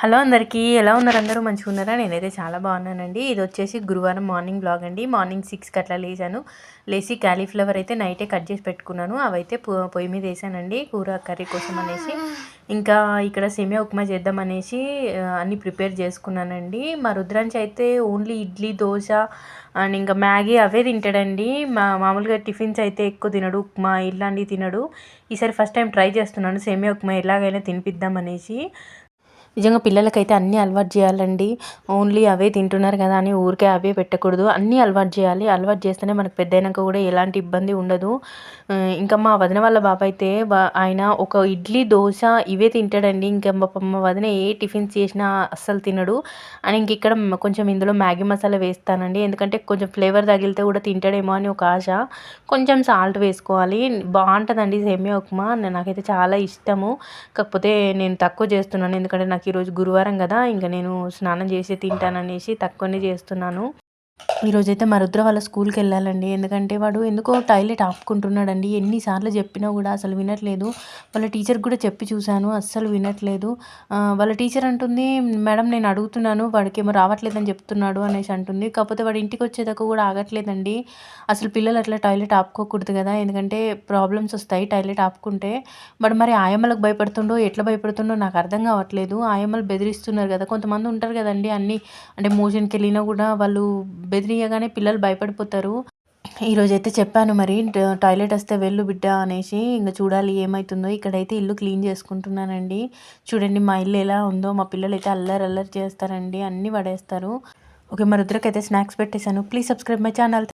Hello అందరికీ ఎలా ఉన్నారు అందరూ? మంచిగా ఉన్నారా? నేనైతే చాలా బాగున్నానండి. ఇది వచ్చేసి గురువారం మార్నింగ్ బ్లాగ్ అండి. మార్నింగ్ సిక్స్కి అట్లా లేచాను. లేచి క్యాలీఫ్లవర్ అయితే నైటే కట్ చేసి పెట్టుకున్నాను. అవైతే పొ- పొయ్యి మీద వేసానండి కూర కర్రీ కోసం అనేసి. ఇంకా ఇక్కడ సేమియా ఉప్మా చేద్దాం అనేసి అన్ని ప్రిపేర్ చేసుకున్నానండి. మా రుద్రాంచి అయితే ఓన్లీ ఇడ్లీ దోశ అండ్ ఇంకా మ్యాగీ అవే తింటాడండి. మా మామూలుగా టిఫిన్స్ అయితే ఎక్కువ తినడు. ఉప్మా ఇలాంటివి తినడు. ఈసారి ఫస్ట్ టైం ట్రై చేస్తున్నాను. సేమియా ఉప్మా ఎలాగైనా తినిపిద్దాం అనేసి. నిజంగా పిల్లలకైతే అన్నీ అలవాటు చేయాలండి. ఓన్లీ అవే తింటున్నారు కదా అని ఊరికే అవే పెట్టకూడదు. అన్నీ అలవాటు చేయాలి. అలవాటు చేస్తేనే మనకు పెద్దయినాక కూడా ఎలాంటి ఇబ్బంది ఉండదు. ఇంకా మా వదిన వాళ్ళ బాబు అయితే ఆయన ఒక ఇడ్లీ దోశ ఇవే తింటాడండి. ఇంకా మా మా వదిన ఏ టిఫిన్స్ చేసినా అస్సలు తినడు. అని ఇంక ఇక్కడ కొంచెం ఇందులో మ్యాగీ మసాలా వేస్తానండి. ఎందుకంటే కొంచెం ఫ్లేవర్ తగిలితే కూడా తింటాడేమో అని ఒక ఆశ. కొంచెం సాల్ట్ వేసుకోవాలి. బాగుంటుందండి సేమియా ఉప్మా. నాకైతే చాలా ఇష్టము. కాకపోతే నేను తక్కువ చేస్తున్నాను. ఎందుకంటే నాకు ఈరోజు గురువారం కదా ఇంకా నేను స్నానం చేసి తింటాననేసి తక్కువనే చేస్తున్నాను. ఈరోజైతే మా రుద్ర వాళ్ళ స్కూల్కి వెళ్ళాలండి. ఎందుకంటే వాడు ఎందుకో టాయిలెట్ ఆపుకుంటున్నాడండి. ఎన్నిసార్లు చెప్పినా కూడా అసలు వినట్లేదు. వాళ్ళ టీచర్ కూడా చెప్పి చూశాను అస్సలు వినట్లేదు. వాళ్ళ టీచర్ అంటుంది మేడం నేను అడుగుతున్నాను వాడికి ఏమో రావట్లేదని చెప్తున్నాడు అనేసి అంటుంది. కాకపోతే వాడు ఇంటికి వచ్చేదాకా కూడా ఆగట్లేదండి. అసలు పిల్లలు అట్లా టాయిలెట్ ఆపుకోకూడదు కదా. ఎందుకంటే ప్రాబ్లమ్స్ వస్తాయి టాయిలెట్ ఆపుకుంటే. వాడు మరి ఆయమ్మలకు భయపడుతుండో ఎట్లా భయపడుతుండో నాకు అర్థం కావట్లేదు. ఆయమ్మలు బెదిరిస్తున్నారు కదా. కొంతమంది ఉంటారు కదండి అన్ని అంటే మోషన్కి వెళ్ళినా కూడా వాళ్ళు బెదిరియగానే పిల్లలు భయపడిపోతారు. ఈరోజైతే చెప్పాను మరి టాయిలెట్ వస్తే వెళ్ళు బిడ్డ అనేసి ఇంకా చూడాలి ఏమవుతుందో ఇక్కడైతే ఇల్లు క్లీన్ చేసుకుంటున్నానండి. చూడండి మా ఇల్లు ఎలా ఉందో మా పిల్లలు అయితే అల్లరి అల్లరి చేస్తారండి అన్నీ పడేస్తారు. ఓకే మరి రుద్రకైతే స్నాక్స్ పెట్టేశాను. Please subscribe my channel.